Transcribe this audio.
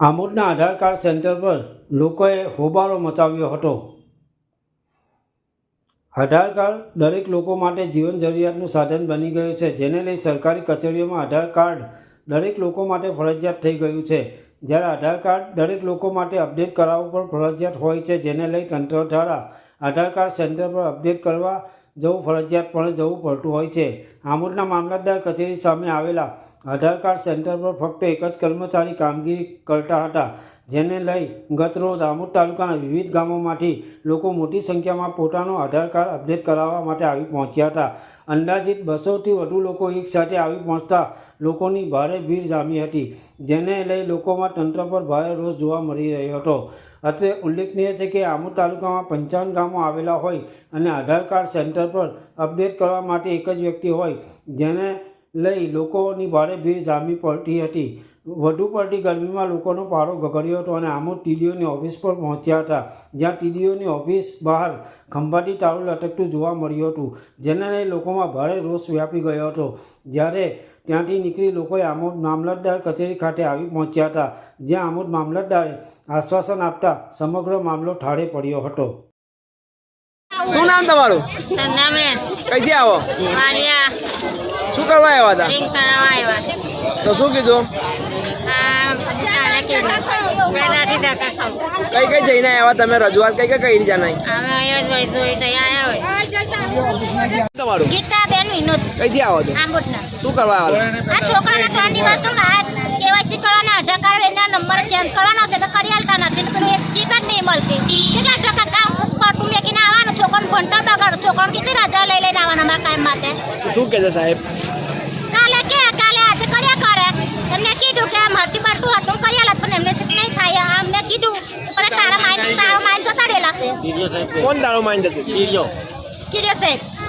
આમોદના આધાર card centre પર લોકોએ હોબાળો મચાવ્યો હતો. આધાર કાર્ડ દરેક લોકો માટે જીવન જરૂરિયાતનું સાધન બની ગયું છે, જેને લઈ સરકારી કચેરીઓમાં આધાર કાર્ડ દરેક લોકો માટે ફરજિયાત થઈ ગયું છે. જ્યારે આધાર કાર્ડ દરેક લોકો માટે અપડેટ કરાવવું પણ ફરજિયાત હોય છે, જેને લઈ તંત્ર દ્વારા આધાર કાર્ડ સેન્ટર પર અપડેટ કરવા જવું ફરજિયાતપણે જવું પડતું હોય છે. આમોદના મામલતદાર કચેરી સામે આવેલા આધાર કાર્ડ સેન્ટર પર ફક્ત એક જ કર્મચારી કામગીરી કરતા હતા, જેને લઈ ગત રોજ આમોદ તાલુકાના વિવિધ ગામોમાંથી લોકો મોટી સંખ્યામાં પોતાનો આધાર કાર્ડ અપડેટ કરાવવા માટે આવી પહોંચ્યા હતા. અંદાજિત બસોથી વધુ લોકો એકસાથે આવી પહોંચતા લોકોની ભારે ભીડ જામી હતી, જેને લઈ લોકોમાં તંત્ર પર ભારે રોષ જોવા મળી રહ્યો હતો. અત્રે ઉલ્લેખનીય છે કે આમોદ તાલુકામાં પંચાવન ગામો આવેલા હોય અને આધાર કાર્ડ સેન્ટર પર અપડેટ કરવા માટે એક જ વ્યક્તિ હોય, જેને લઈ લોકોની ભારે ભીડ જામી પડતી હતી. વધુ પડતી ગરમીમાં લોકોનો પારો ગગડ્યો હતો અને આમોદ ટીડીઓની ઓફિસ પર પહોંચ્યા હતા, જ્યાં ટીડીઓની ઓફિસ બહાર ખંભાતી તાળું લટકતું જોવા મળ્યું હતું, જેને લઈ લોકોમાં ભારે રોષ વ્યાપી ગયો હતો. જ્યારે ત્યાંથી નીકળી લોકોએ આમોદ મામલતદાર કચેરી ખાતે આવી પહોંચ્યા હતા જ્યાં આમોદ મામલતદારે આશ્વાસન આપતા સમગ્ર મામલો ઠારે પડ્યો હતો. શું નામ તમારું? કઈ કઈથી આવો? શું કરવા આવ્યા હતા? તો શું કીધું? કઈ કઈ જઈને આવ્યા તમે? રજૂઆત કઈ કઈ કઈ રીતે અમે તમારું? ગીતાબેન વિનોદ. કઈથી આવો છો? આંબોટના. શું કરવા આવ્યા આ છોકરાના ત્રણ દિવસ તો કેવાયસી કરવાના આધાર કાર્ડ એના નંબર ચેન્જ કરવાનો છે તો કરી આલતા નથી ને એક ચીજ નહીં મળતી. કેટલા ટકા કામ પાટું મેકીને આવવાનું છોકરાનું ભણતર બગાડો. છોકરાને કેટલી રજા લઈ લઈને આવવાના મારા કાયમ માટે? શું કહે છે સાહેબ? કાલે કે કાલે આજે કર્યા કરે. એમને કીધું કે મરતી બરતું હતું કર્યા પણ એમને નહીં થાય. અમને કીધું પણ તારા માઇન્ડ તારા માઇન્ડ જતા રહેલા છે. કોણ તારો માઇન્ડ કીધું સાહેબ